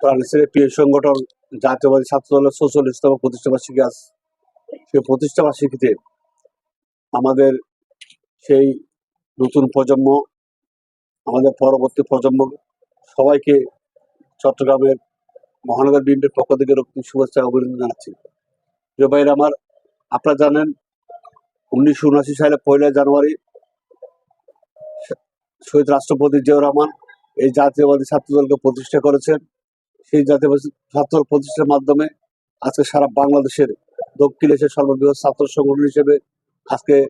প্রাণের প্রিয় সংগঠন, জাতীয়বাদী ছাত্র দলের চৌচল্লিশতম প্রতিষ্ঠা বার্ষিকী আজ। সেই প্রতিষ্ঠা বার্ষিকীতে আমাদের সেই নতুন প্রজন্ম, আমাদের পরবর্তী প্রজন্ম সবাইকে চট্টগ্রামের মহানগর বিএনপির পক্ষ থেকে রক্তিম শুভেচ্ছা অভিনন্দন জানাচ্ছি। প্রিয় ভাইরা আমার, আপনারা জানেন, উনিশশো উনআশি সালে পয়লা জানুয়ারি শহীদ রাষ্ট্রপতি জিয়াউর রহমান এই জাতীয়বাদী ছাত্র দলকে প্রতিষ্ঠা করেছেন। সেই জাতীয় ছাত্র দল প্রতিষ্ঠার মাধ্যমে আজকে সারা বাংলাদেশের দক্ষিণ এশিয়ার সর্ববৃহৎ ছাত্র সংগঠন হিসেবে আজকে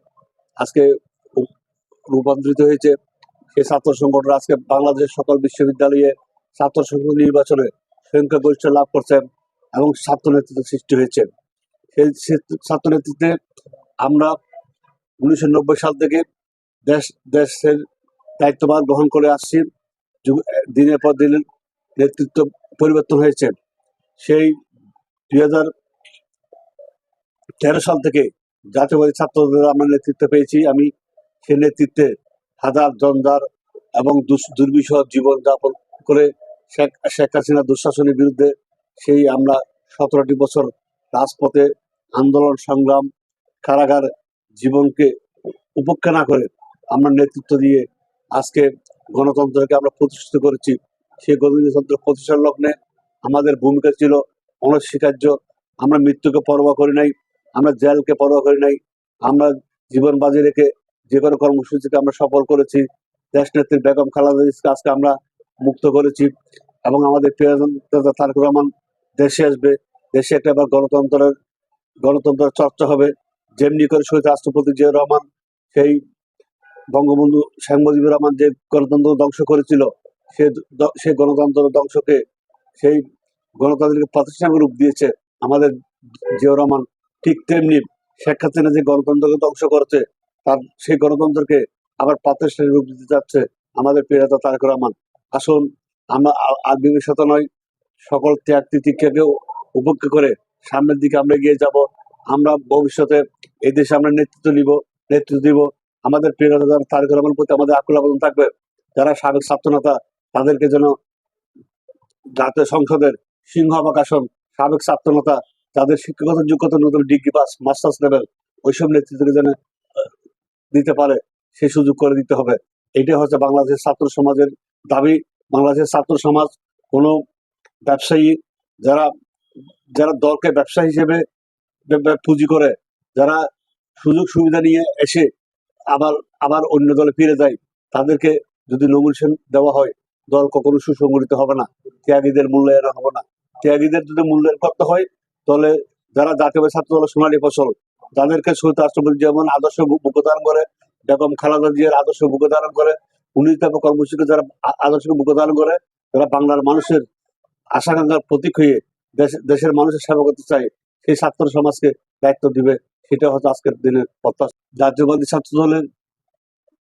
আজকে রূপান্তরিত হয়েছে। সেই ছাত্র সংগঠন আজকে বাংলাদেশের সকল বিশ্ববিদ্যালয়ে ছাত্র সংগঠন নির্বাচনে সংখ্যাগরিষ্ঠ লাভ করছেন এবং ছাত্র নেতৃত্ব সৃষ্টি হয়েছে। সেই ছাত্র- নেতৃত্বে আমরা উনিশশো নব্বই সাল থেকে দেশ, দেশের দায়িত্বভার গ্রহণ করে আসছি। দিনের পর দিন নেতৃত্ব পরিবর্তন হয়েছে। সেই দুই হাজার তেরো সাল থেকে জাতীয়বাদী ছাত্রদের আমরা নেতৃত্ব পেয়েছি। আমি সেই নেতৃত্বে হাজার জঞ্জার এবং দুর্বিষহ জীবন যাপন করে শেখ শেখ হাসিনা দুঃশাসনের বিরুদ্ধে সেই আমরা সতেরোটি বছর রাজপথে আন্দোলন, সংগ্রাম, কারাগার জীবনকে উপেক্ষা না করে আমরা নেতৃত্ব দিয়ে আজকে গণতন্ত্রকে আমরা প্রতিষ্ঠিত করেছি। সেই গণতন্ত্র প্রতিষ্ঠার লগ্নে আমাদের ভূমিকা ছিল অনস্বীকার্য আমরা মৃত্যুকে পরোয়া করি নাই, আমরা জেলকে পরোয়া করি নাই, আমরা জীবন বাজি রেখে যে কোনো কর্মসূচিকে আমরা সফল করেছি। দেশ নেত্রী বেগম খালেদা আজকে আমরা মুক্ত করেছি এবং আমাদের প্রিয় নেতা তারেক রহমান দেশে আসবে, দেশে একটা আবার গণতন্ত্রের গণতন্ত্রের চর্চা হবে। যেমনি করে শহীদ রাষ্ট্রপতি জিয়া রহমান, সেই বঙ্গবন্ধু শেখ মুজিবুর রহমান যে গণতন্ত্র ধ্বংস করেছিল সে সেই গণতন্ত্র ধ্বংসকে সেই গণতান্ত্রিক প্রতিষ্ঠান রূপ দিয়েছে আমাদের জিয়াউর রহমান। ঠিক তেমনি শেখ হাসিনা যে গণতন্ত্রকে ধ্বংস করেছে, তার সেই গণতন্ত্রকে আবার প্রাতিষ্ঠানিক রূপ দিতে যাচ্ছে আমাদের প্রিয় নেতা তারেক রহমান। আসুন, আমরা আর বিবেশত নয়, সকল ত্যাগ তিতিক্ষাকেও উপেক্ষা করে সামনের দিকে আমরা এগিয়ে যাব। আমরা ভবিষ্যতে এই দেশে আমরা নেতৃত্ব নিব, নেতৃত্ব দিব। আমাদের প্রিয় নেতা যারা তারেক রহমানের প্রতি আমাদের আকুল আবেদন থাকবে। যারা সাবেক ছাত্রনেতা তাদেরকে যেন জাতীয় সংসদের সিংহবাগ আসন সাবেক ছাত্রনেতা যাদের শিক্ষাগত যোগ্যতা নতুন ডিগ্রি পাস মাস্টার্স লেভেল ওইসব নেতৃত্বকে যেন দিতে পারে সেই সুযোগ করে দিতে হবে। এটাই হচ্ছে বাংলাদেশের ছাত্র সমাজের দাবি। বাংলাদেশের ছাত্র সমাজ কোনো ব্যবসায়ী যারা যারা দলকে ব্যবসা হিসেবে পুঁজি করে, যারা সুযোগ সুবিধা নিয়ে এসে আবার আবার অন্য দলে ফিরে যায়, তাদেরকে যদি নমিনেশন দেওয়া হয় দল কখনো সুসংগঠিত হবে না, ত্যাগীদের মূল্যায়ন হবে না। ত্যাগীদের যদি মূল্যায়ন করতে হয়, তাহলে যারা জাতীয় ছাত্র দলের সোনালী ফসল যাদেরকে শহীদ রাষ্ট্রপতি যেমন আদর্শ মুখোদান করে, বেগম খালেদা জিয়ার আদর্শ মুখোদান করে উনিশ দফা কর্মসূচিকে যারা আ- আদর্শ মুখোদান করে যারা বাংলার মানুষের আশাকাঙ্ক্ষার প্রতীক হয়ে দেশ, দেশের মানুষের সেবা করতে চায়, সেই ছাত্র সমাজকে দায়িত্ব দিবে, সেটা হচ্ছে আজকের দিনের প্রত্যাশা। জাতীয়বাদী ছাত্র দলের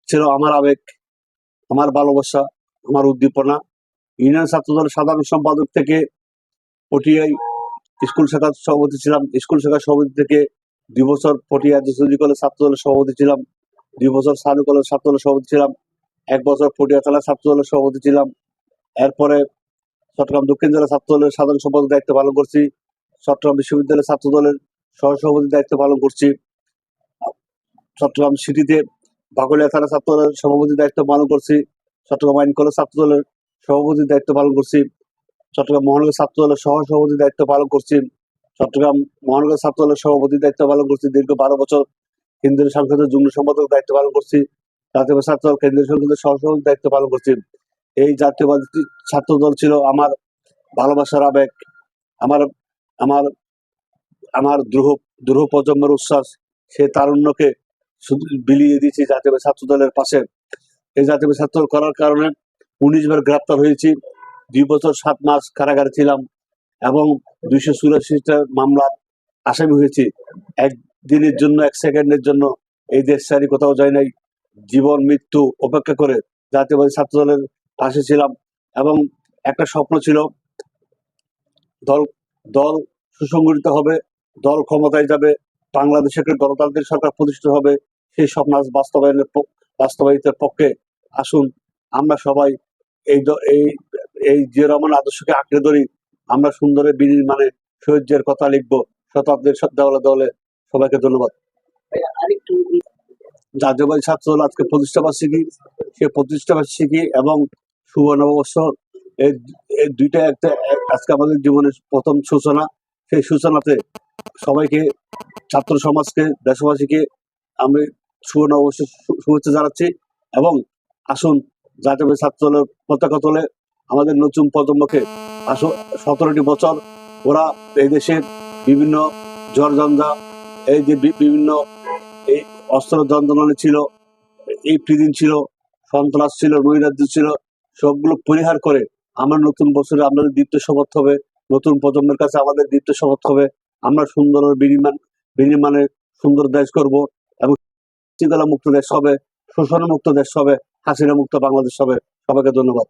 ছিল আমার আবেগ, আমার ভালোবাসা আমার উদ্দীপনা। ইউনিয়ন ছাত্র দলের সাধারণ সম্পাদক থেকে পটিআই স্কুল শাখার সভাপতি ছিলাম। স্কুল শাখার সভাপতি থেকে দুই বছর পটিয়া যশোরী কলেজ ছাত্র দলের সভাপতি ছিলাম। দুই বছর সানু কলেজ ছাত্র দলের সভাপতি ছিলাম। এক বছর পটিয়া জেলা ছাত্র দলের সভাপতি ছিলাম। এরপরে চট্টগ্রাম দক্ষিণ জেলা ছাত্র দলের সাধারণ সম্পাদক দায়িত্ব পালন করছি। চট্টগ্রাম বিশ্ববিদ্যালয়ের ছাত্র দলের সহসভাপতির দায়িত্ব পালন করছি। চট্টগ্রাম সিটিতে বাকুলিয়া থানা ছাত্র দলের সভাপতির দায়িত্ব পালন করছি। চট্টগ্রাম আইন কলেজ ছাত্র দলের সভাপতির দায়িত্ব পালন করছি। চট্টগ্রাম মহানগর ছাত্র দলের সহ সভাপতির দায়িত্ব পালন করছি। চট্টগ্রাম মহানগর ছাত্র দলের সভাপতির দায়িত্ব পালন করছি। দীর্ঘ বারো বছর কেন্দ্রীয় সংসদের যুগ্ম সম্পাদক দায়িত্ব পালন করছি। জাতীয় ছাত্র দল কেন্দ্রীয় সংসদের সহ সভাপতির দায়িত্ব পালন করছি। এই জাতীয়বাদী ছাত্র দল ছিল আমার ভালোবাসার আবেগ, আমার আমার আমার দ্রুহ দ্রুহ প্রজন্মের উচ্ছ্বাস। সে তারুণ্যকে বিলিয়ে দিয়েছি জাতীয় ছাত্র দলের পাশে। এই জাতীয় ছাত্র করার কারণে উনিশ বার গ্রেপ্তার হয়েছি। দুই বছর, সাত মাস কারাগারে ছিলাম এবং দুইশো চুরাশিটা মামলার আসামি হয়েছি। একদিনের জন্য, এক সেকেন্ডের জন্য এই দেশ ছাড়ি কোথাও যায় নাই। জীবন, মৃত্যু অপেক্ষা করে জাতীয়বাদী ছাত্র দলের পাশে ছিলাম এবং একটা স্বপ্ন ছিল, দল দল সুসংগঠিত হবে, দল ক্ষমতায় যাবে বাংলাদেশের গণতান্ত্রিক সরকার প্রতিষ্ঠিত হবে। সেই স্বপ্ন আজ বাস্তবায়নের বাস্তবায়িতের পক্ষে আসুন আমরা সবাই এই এই এই যে রহমান আদর্শকে আঁকড়ে ধরি আমরা সুন্দরের বিনির্মাণে সৌর্যের কথা লিখব শতাব্দীর দেওয়ালে দলে সবাইকে ধন্যবাদ। জাতীয়বাদী ছাত্র দল আজকে প্রতিষ্ঠা বার্ষিকী সে প্রতিষ্ঠা বার্ষিকী এবং শুভ নববর্ষ এই এই দুইটা একটা আজকে আমাদের জীবনের প্রথম সূচনা। সেই সূচনাতে সবাইকে ছাত্র সমাজকে দেশবাসীকে আমি শুভ নববর্ষ শুভেচ্ছা জানাচ্ছি এবং আসুন জাতীয় ছাত্র দলের পতাকা তোলে আমাদের নতুন প্রজন্মকে। আসুন, সতেরোটি বছর ওরা এই দেশের বিভিন্ন ঝড়ঝঞ্ঝা এই যে বিভিন্ন এই অস্ত্র যন্ত্রণা ছিল, এই প্রিদিন ছিল, সন্ত্রাস ছিল, নৈরাজ্য ছিল, সবগুলো পরিহার করে আমরা নতুন বছরে আমাদের দীপ্ত শপথ হবে, নতুন প্রজন্মের কাছে আমাদের দীপ্ত শপথ হবে। আমরা সুন্দর বিনির্মাণ, বিনির্মাণে সুন্দর দেশ করব এবং মুক্ত দেশ হবে, শোষণ মুক্ত দেশ হবে। হাসিনা মুক্ত বাংলাদেশ হবে। সবাইকে ধন্যবাদ।